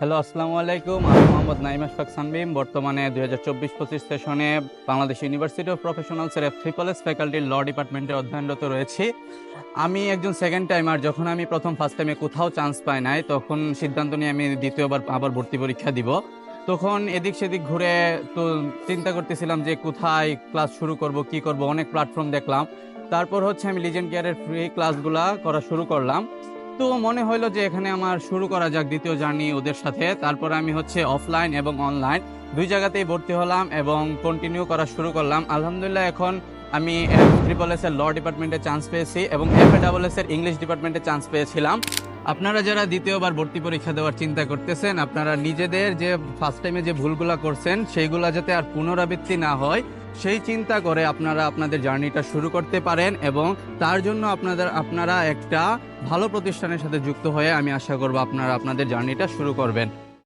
Hello, আসসালামু আলাইকুম। আমি মোহাম্মদ নাইম আশফাক সানবিম। বর্তমানে দুই হাজার চব্বিশ পঁচিশ সেশনে বাংলাদেশ ইউনিভার্সিটি অফ প্রফেশনালসের এফ ট্রিপল এস ফ্যাকাল্টির ল ডিপার্টমেন্টে অধ্যয়নরত রয়েছি। আমি একজন সেকেন্ড টাইমার যখন আমি প্রথম ফার্স্ট টাইমে কোথাও চান্স পাই নাই, তখন সিদ্ধান্ত নিয়ে আমি দ্বিতীয়বার আবার ভর্তি পরীক্ষা দিব। তখন এদিক সেদিক ঘুরে তো চিন্তা করতেছিলাম যে কোথায় ক্লাস শুরু করব, কি করব, অনেক প্ল্যাটফর্ম দেখলাম। তারপর হচ্ছে আমি লিজেন্ড কেয়ারের ফ্রি ক্লাসগুলা করা শুরু করলাম। তো মনে হলো যে এখানে আমার শুরু করা যাক দ্বিতীয় জার্নি ওদের সাথে। তারপর আমি হচ্ছে অফলাইন এবং অনলাইন দুই জায়গাতেই ভর্তি হলাম এবং কন্টিনিউ করা শুরু করলাম। আলহামদুলিল্লাহ, এখন আমি ট্রিপল এস এর ল ডিপার্টমেন্টে চান্স পেয়েছি এবং এফ এ ডাবল এস এর ইংলিশ ডিপার্টমেন্টে চান্স পেয়েছিলাম। আপনারা যারা দ্বিতীয়বার ভর্তি পরীক্ষা দেওয়ার চিন্তা করতেছেন, আপনারা নিজেদের যে ফার্স্ট টাইমে যে ভুলগুলা করছেন, সেইগুলো যাতে আর পুনরাবৃত্তি না হয় সেই চিন্তা করে আপনারা আপনাদের জার্নিটা শুরু করতে পারেন এবং তার জন্য আপনাদের, আপনারা একটা ভালো প্রতিষ্ঠানের সাথে যুক্ত হয়ে আমি আশা করব আপনারা আপনাদের জার্নিটা শুরু করবেন।